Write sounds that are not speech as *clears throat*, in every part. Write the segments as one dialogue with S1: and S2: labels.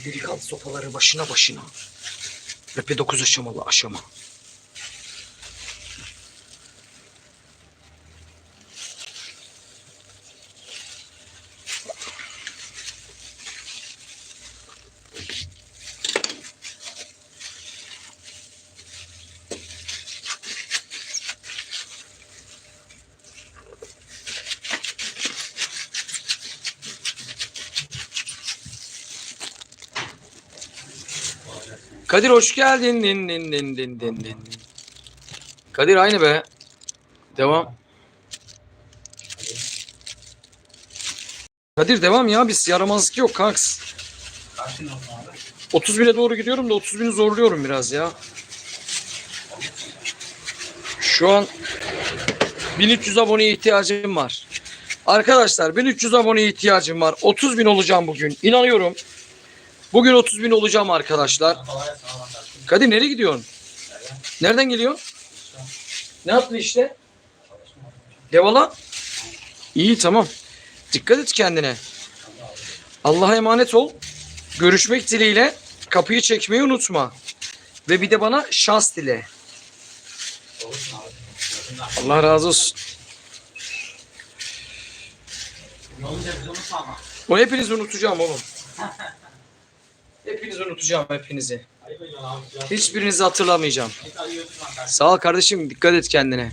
S1: Lirik alt sopaları başına başına. Rap'e 9 aşamalı aşama. Kadir hoş geldin. Din, din, din, din, din, din. Kadir aynı be. Devam. Kadir devam ya. Biz yaramazlık yok kanks.
S2: Kaçın olsun abi?
S1: 30 bine doğru gidiyorum da 30 bini zorluyorum biraz ya. Şu an 1300 aboneye ihtiyacım var. Arkadaşlar 1300 aboneye ihtiyacım var. 30 bin olacağım bugün. İnanıyorum. Bugün 30 bin olacağım arkadaşlar. Kadir nereye gidiyorsun? Nereden geliyor? Ne yaptın işte? Devala. İyi tamam. Dikkat et kendine. Allah'a emanet ol. Görüşmek dileğiyle. Kapıyı çekmeyi unutma. Ve bir de bana şans dile. Allah razı olsun. O hepinizi unutacağım oğlum. *laughs* Hepinizi unutacağım hepinizi. Hiçbirinizi hatırlamayacağım. Sağ ol kardeşim. Dikkat et kendine.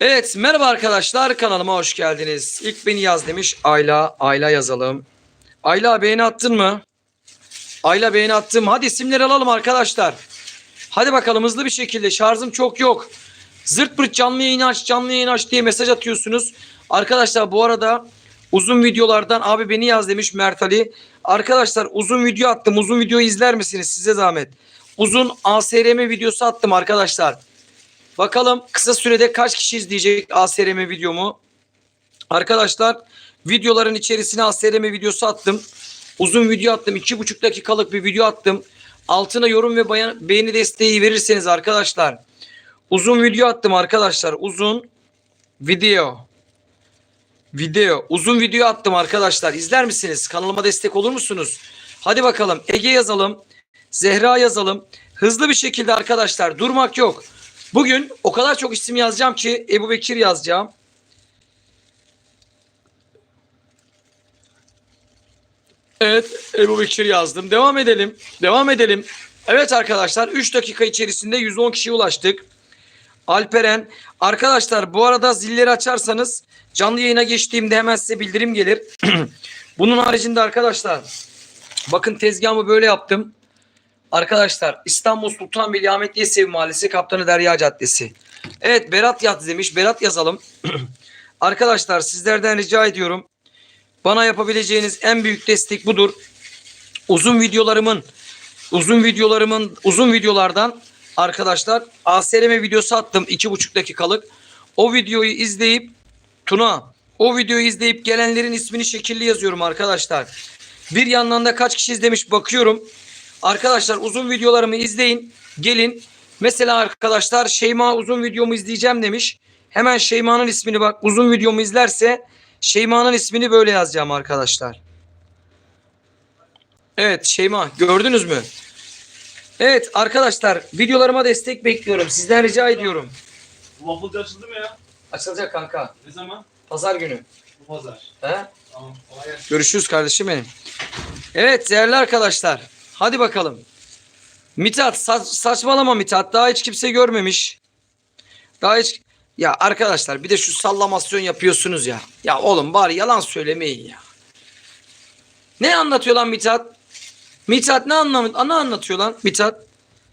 S1: Evet merhaba arkadaşlar kanalıma hoş geldiniz. İlk beni yaz demiş Ayla. Ayla yazalım. Ayla beğeni attın mı? Ayla beğeni attım. Hadi isimleri alalım arkadaşlar. Hadi bakalım hızlı bir şekilde şarjım çok yok. Zırt pırt canlı yayın aç canlı yayın aç diye mesaj atıyorsunuz. Arkadaşlar bu arada uzun videolardan abi beni yaz demiş Mert Ali. Arkadaşlar uzun video attım. Uzun video izler misiniz size zahmet? Uzun ASRM videosu attım arkadaşlar. Bakalım kısa sürede kaç kişi izleyecek ASRM videomu? Arkadaşlar videoların içerisine ASRM videosu attım. Uzun video attım. 2,5 dakikalık bir video attım. Altına yorum ve beğeni desteği verirseniz arkadaşlar. Uzun video attım arkadaşlar. Uzun video. Video. Uzun video attım arkadaşlar. İzler misiniz? Kanalıma destek olur musunuz? Hadi bakalım. Ege yazalım. Zehra yazalım. Hızlı bir şekilde arkadaşlar durmak yok. Bugün o kadar çok isim yazacağım ki Ebu Bekir yazacağım. Evet Ebu Bekir yazdım. Devam edelim. Devam edelim. Evet arkadaşlar 3 dakika içerisinde 110 kişiye ulaştık. Alperen. Arkadaşlar bu arada zilleri açarsanız canlı yayına geçtiğimde hemen size bildirim gelir. *clears throat* Bunun haricinde arkadaşlar bakın tezgahımı böyle yaptım. Arkadaşlar İstanbul Sultanbeyli Ahmet Yesevi Mahallesi Kaptanı Derya Caddesi. Evet Berat yaz demiş. Berat yazalım. *clears throat* Arkadaşlar sizlerden rica ediyorum. Bana yapabileceğiniz en büyük destek budur. Uzun videolarımın uzun videolarımın uzun videolardan arkadaşlar ASRM videosu attım 2,5 dakikalık. O videoyu izleyip Tuna o videoyu izleyip gelenlerin ismini şekilli yazıyorum arkadaşlar. Bir yandan da kaç kişi izlemiş bakıyorum. Arkadaşlar uzun videolarımı izleyin. Gelin. Mesela arkadaşlar Şeyma uzun videomu izleyeceğim demiş. Hemen Şeyma'nın ismini bak uzun videomu izlerse Şeyma'nın ismini böyle yazacağım arkadaşlar. Evet Şeyma gördünüz mü? Evet arkadaşlar videolarıma destek bekliyorum. Sizden rica ediyorum.
S2: Bu wafflecı açıldı mı ya?
S1: Açılacak kanka.
S2: Ne zaman?
S1: Pazar günü.
S2: Bu pazar.
S1: He?
S2: Tamam. Kolay gelsin.
S1: Görüşürüz kardeşim benim. Evet değerli arkadaşlar. Hadi bakalım. Mithat sa- saçmalama Mithat. Daha hiç kimse görmemiş. Daha hiç... Ya arkadaşlar bir de şu sallamasyon yapıyorsunuz ya. Ya oğlum bari yalan söylemeyin ya. Ne anlatıyor lan Mithat? Mithat ne, anlam ne anlatıyor lan Mithat?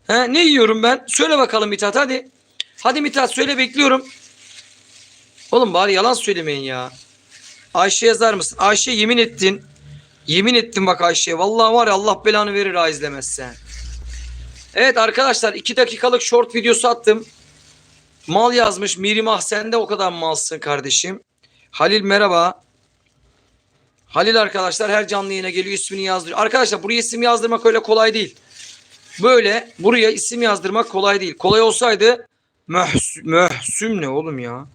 S1: He, ne yiyorum ben? Söyle bakalım Mithat hadi. Hadi Mithat söyle bekliyorum. Oğlum bari yalan söylemeyin ya. Ayşe yazar mısın? Ayşe yemin ettin. Yemin ettim bak Ayşe. Vallahi var ya Allah belanı verir ha izlemezsen. Evet arkadaşlar 2 dakikalık short videosu attım. Mal yazmış. Mirimah sen de o kadar malsın kardeşim. Halil merhaba. Halil arkadaşlar her canlı yayına geliyor ismini yazdırıyor. Arkadaşlar buraya isim yazdırmak öyle kolay değil. Böyle buraya isim yazdırmak kolay değil. Kolay olsaydı Möhs Möhsüm ne oğlum ya?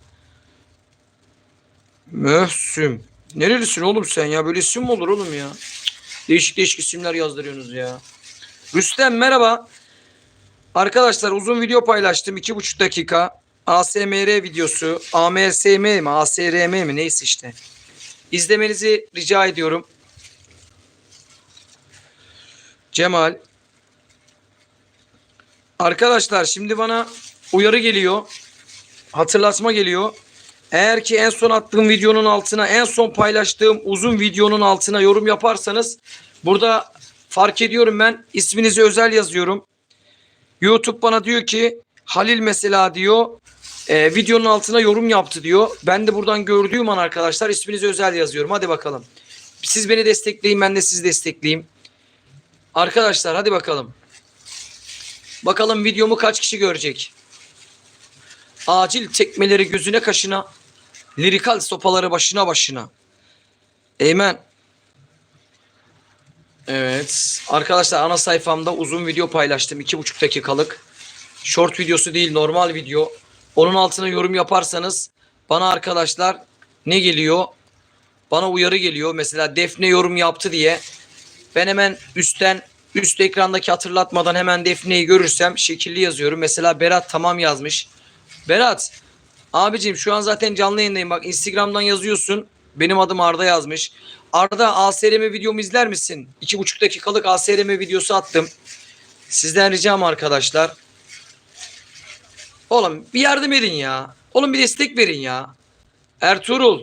S1: Möhsüm. Nerelisin oğlum sen ya? Böyle isim mi olur oğlum ya? Değişik değişik isimler yazdırıyorsunuz ya. Rüstem merhaba. Arkadaşlar uzun video paylaştım. 2,5 dakika. ASMR videosu. AMSM mi? ASRM mi? Neyse işte. İzlemenizi rica ediyorum. Cemal. Arkadaşlar şimdi bana uyarı geliyor. Hatırlatma geliyor. Eğer ki en son attığım videonun altına, en son paylaştığım uzun videonun altına yorum yaparsanız burada fark ediyorum ben isminizi özel yazıyorum. YouTube bana diyor ki Halil mesela diyor e, videonun altına yorum yaptı diyor. Ben de buradan gördüğüm an arkadaşlar isminizi özel yazıyorum. Hadi bakalım. Siz beni destekleyin ben de sizi destekleyeyim. Arkadaşlar hadi bakalım. Bakalım videomu kaç kişi görecek? Acil tekmeleri gözüne kaşına, lirikal sopaları başına başına. Eymen. Evet. Arkadaşlar ana sayfamda uzun video paylaştım. iki buçuk dakikalık. Short videosu değil normal video. Onun altına yorum yaparsanız bana arkadaşlar ne geliyor? Bana uyarı geliyor. Mesela Defne yorum yaptı diye. Ben hemen üstten üst ekrandaki hatırlatmadan hemen Defne'yi görürsem şekilli yazıyorum. Mesela Berat tamam yazmış. Berat abicim şu an zaten canlı yayındayım. Bak Instagram'dan yazıyorsun. Benim adım Arda yazmış. Arda ASRM videomu izler misin? İki buçuk dakikalık ASRM videosu attım. Sizden ricam arkadaşlar. Oğlum bir yardım edin ya. Oğlum bir destek verin ya. Ertuğrul.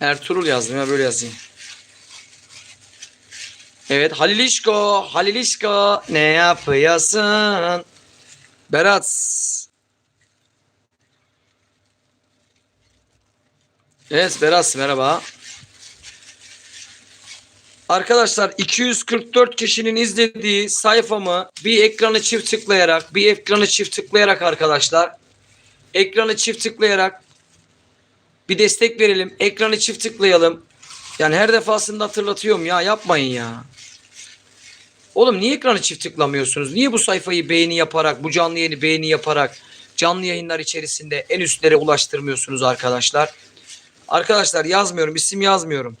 S1: Ertuğrul yazdım ya böyle yazayım. Evet Halilişko, Halilişko ne yapıyorsun? Berat. Evet Berat merhaba. Arkadaşlar 244 kişinin izlediği sayfamı bir ekranı çift tıklayarak, bir ekranı çift tıklayarak arkadaşlar ekranı çift tıklayarak bir destek verelim. Ekranı çift tıklayalım. Yani her defasında hatırlatıyorum ya yapmayın ya. Oğlum niye ekranı çift tıklamıyorsunuz? Niye bu sayfayı beğeni yaparak, bu canlı yayını beğeni yaparak canlı yayınlar içerisinde en üstlere ulaştırmıyorsunuz arkadaşlar? Arkadaşlar yazmıyorum, isim yazmıyorum.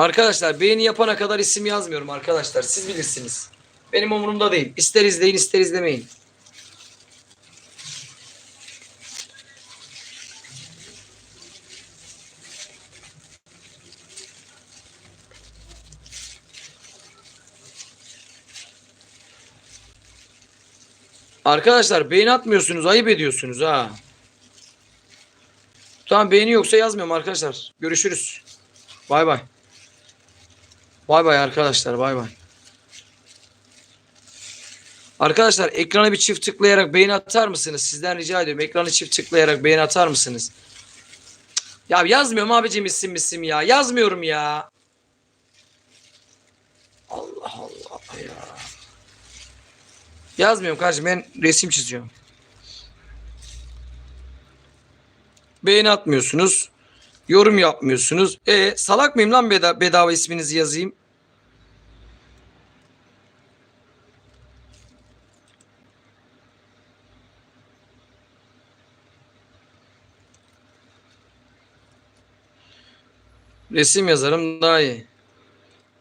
S1: Arkadaşlar beğeni yapana kadar isim yazmıyorum arkadaşlar. Siz bilirsiniz. Benim umurumda değil. İster izleyin ister izlemeyin. Arkadaşlar beğeni atmıyorsunuz. Ayıp ediyorsunuz ha. Tamam beğeni yoksa yazmıyorum arkadaşlar. Görüşürüz. Bay bay. Bay bay arkadaşlar bay bay. Arkadaşlar ekrana bir çift tıklayarak beğeni atar mısınız? Sizden rica ediyorum. Ekranı çift tıklayarak beğeni atar mısınız? Ya yazmıyorum abicim isim isim ya. Yazmıyorum ya. Allah Allah ya. Yazmıyorum kardeşim ben resim çiziyorum. Beğeni atmıyorsunuz. Yorum yapmıyorsunuz. E salak mıyım lan beda- bedava isminizi yazayım? Resim yazarım daha iyi.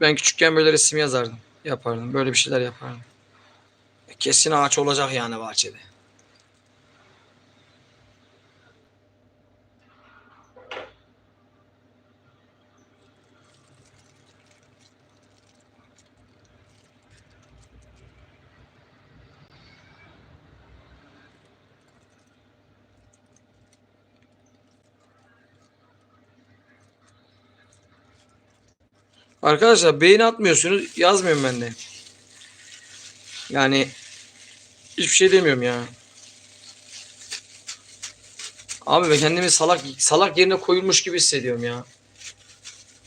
S1: Ben küçükken böyle resim yazardım. Yapardım. Böyle bir şeyler yapardım. Kesin ağaç olacak yani bahçede. Arkadaşlar beğeni atmıyorsunuz. Yazmıyorum ben de. Yani hiçbir şey demiyorum ya. Abi ben kendimi salak salak yerine koyulmuş gibi hissediyorum ya.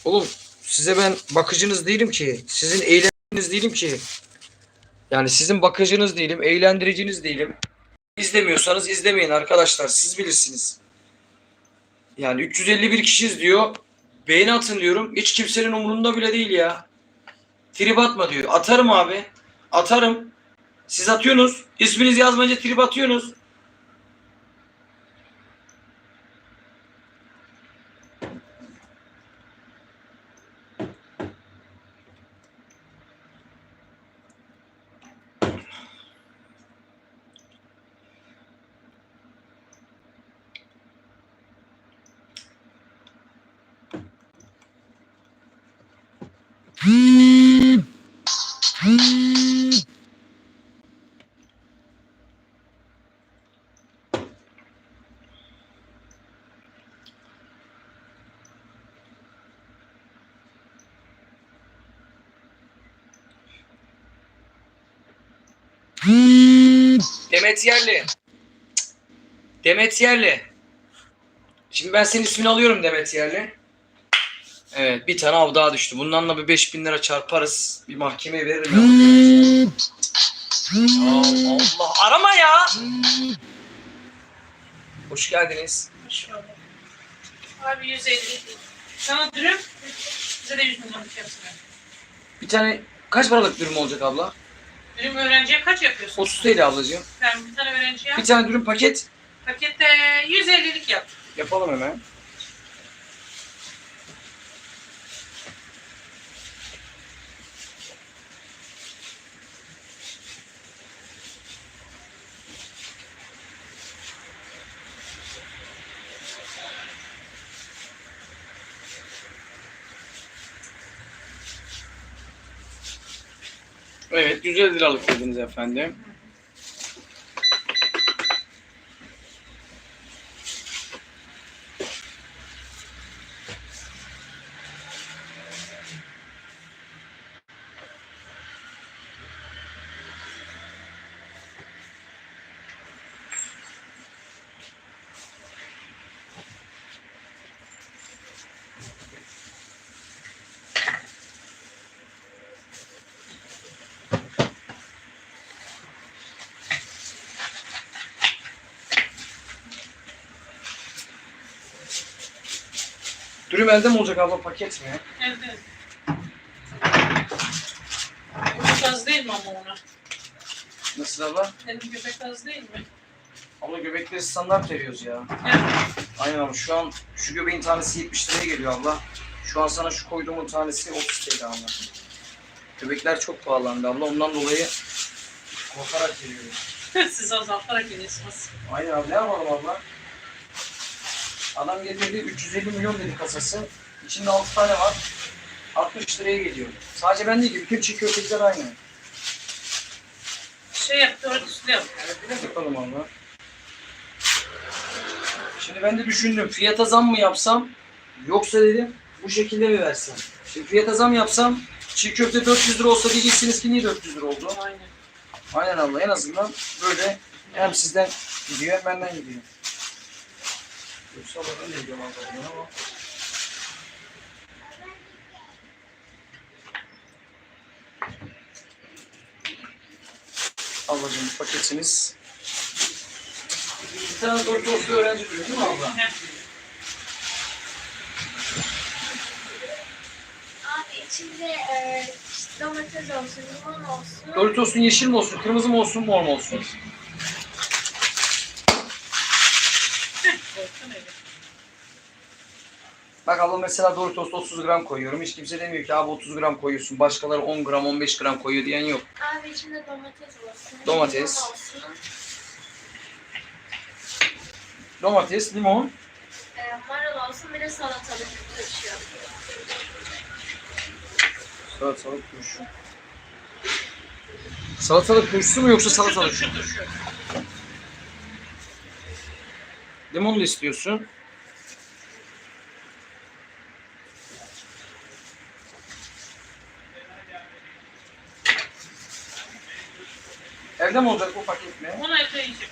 S1: Oğlum size ben bakıcınız değilim ki. Sizin eğlendiriciniz değilim ki. Yani sizin bakıcınız değilim, eğlendiriciniz değilim. İzlemiyorsanız izlemeyin arkadaşlar. Siz bilirsiniz. Yani 351 kişi izliyor. Beğeni atın diyorum. Hiç kimsenin umurunda bile değil ya. Trip atma diyor. Atarım abi. Atarım. Siz atıyorsunuz. İsminizi yazmayınca trip atıyorsunuz. Demet Yerli. Demet Yerli. Şimdi ben senin ismini alıyorum Demet Yerli. Evet bir tane av daha düştü. Bundan da bir 5000 lira çarparız. Bir mahkemeye veririm. ya. Allah Allah arama ya. Hoş geldiniz.
S3: Hoş bulduk. Abi 150. Sana dürüm, bize de 100 milyon bir yapsın.
S1: Bir tane kaç paralık dürüm olacak abla?
S3: Dürüm öğrenciye kaç yapıyorsun?
S1: 30 TL ablacığım.
S3: Sen bir tane öğrenciye
S1: Bir tane dürüm paket
S3: pakette 150'lik yap.
S1: yapalım hemen. Evet 150 liralık dediniz efendim. Dürüm elde mi olacak abla paket mi?
S3: Evet. Göbek az değil mi ama ona?
S1: Nasıl abla?
S3: Benim göbek az değil mi?
S1: Abla göbekleri standart veriyoruz ya.
S3: Evet.
S1: Aynen ama şu an şu göbeğin tanesi 70 liraya geliyor abla. Şu an sana şu koyduğumun tanesi 30 TL abla. Göbekler çok pahalandı abla. Ondan dolayı korkarak geliyorum. *laughs*
S3: Siz azaltarak geliyorsunuz.
S1: Aynen abi ne yapalım abla? Adam getirdi 350 milyon dedi kasası. İçinde 6 tane var. 60 liraya geliyor. Sadece ben değil ki bütün çiğ köfteler aynı.
S3: Şey yap, dört üstü yap.
S1: Evet bakalım abla. Şimdi ben de düşündüm fiyata zam mı yapsam yoksa dedim bu şekilde mi versem? Şimdi fiyata zam yapsam çiğ köfte 400 lira olsa diyeceksiniz ki niye 400 lira oldu?
S3: Aynen.
S1: Aynen abla en azından böyle hem sizden gidiyor hem benden gidiyor. Ama. Ablacığım bu paketiniz. Bir tane dört dostlu öğrenci duruyor değil mi abla?
S4: İçinde e, domates olsun, limon olsun.
S1: Doritos'un yeşil mi olsun, kırmızı mı olsun, mor mu olsun?
S3: Korkun öyle.
S1: Bak abla mesela Doritos'ta 30 gram koyuyorum. Hiç kimse demiyor ki abi 30 gram koyuyorsun. Başkaları 10 gram, 15 gram koyuyor diyen yok.
S4: Abi içinde domates olsun.
S1: Domates.
S4: limon olsun.
S1: Domates, limon.
S4: E, marul olsun bir de salatalık turşu.
S1: Salatalık turşu. Salatalık turşusu mu yoksa salatalık?
S3: Turşu, turşu.
S1: Limon da istiyorsun. Evde mi olacak bu paket mi?
S3: Onu evde yiyecek.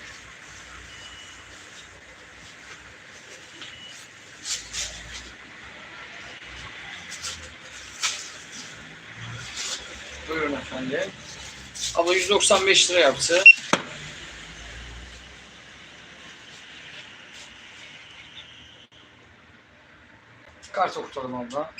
S1: Buyurun efendim. Abla 195 lira yaptı. Kart okutalım abla.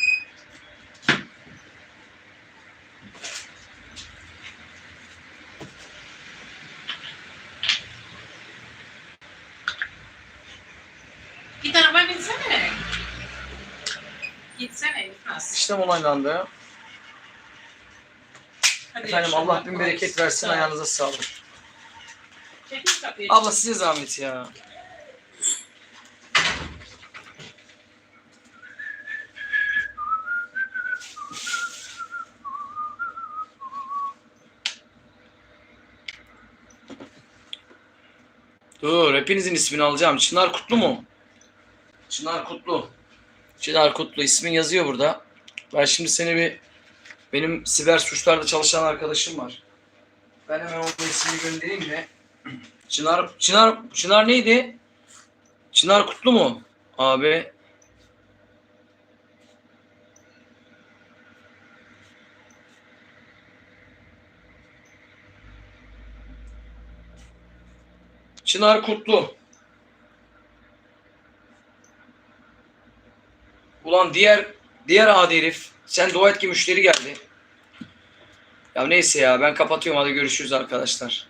S3: Git arabaya binsene. Gitsene gitmez.
S1: İşlem onaylandı.
S3: Hadi
S1: Efendim. Allah bin bereket versin ayağınıza sağlık.
S3: Çekil kapıyı.
S1: Abla size zahmet ya. Hepinizin ismini alacağım. Çınar Kutlu mu? Çınar Kutlu. Çınar Kutlu ismin yazıyor burada. Ben şimdi seni bir benim siber suçlarda çalışan arkadaşım var. Ben hemen onun ismini göndereyim de. Çınar Çınar Çınar neydi? Çınar Kutlu mu? Abi Çınar Kutlu. Ulan diğer diğer adi herif. Sen dua et ki müşteri geldi. Ya neyse ya ben kapatıyorum hadi görüşürüz arkadaşlar.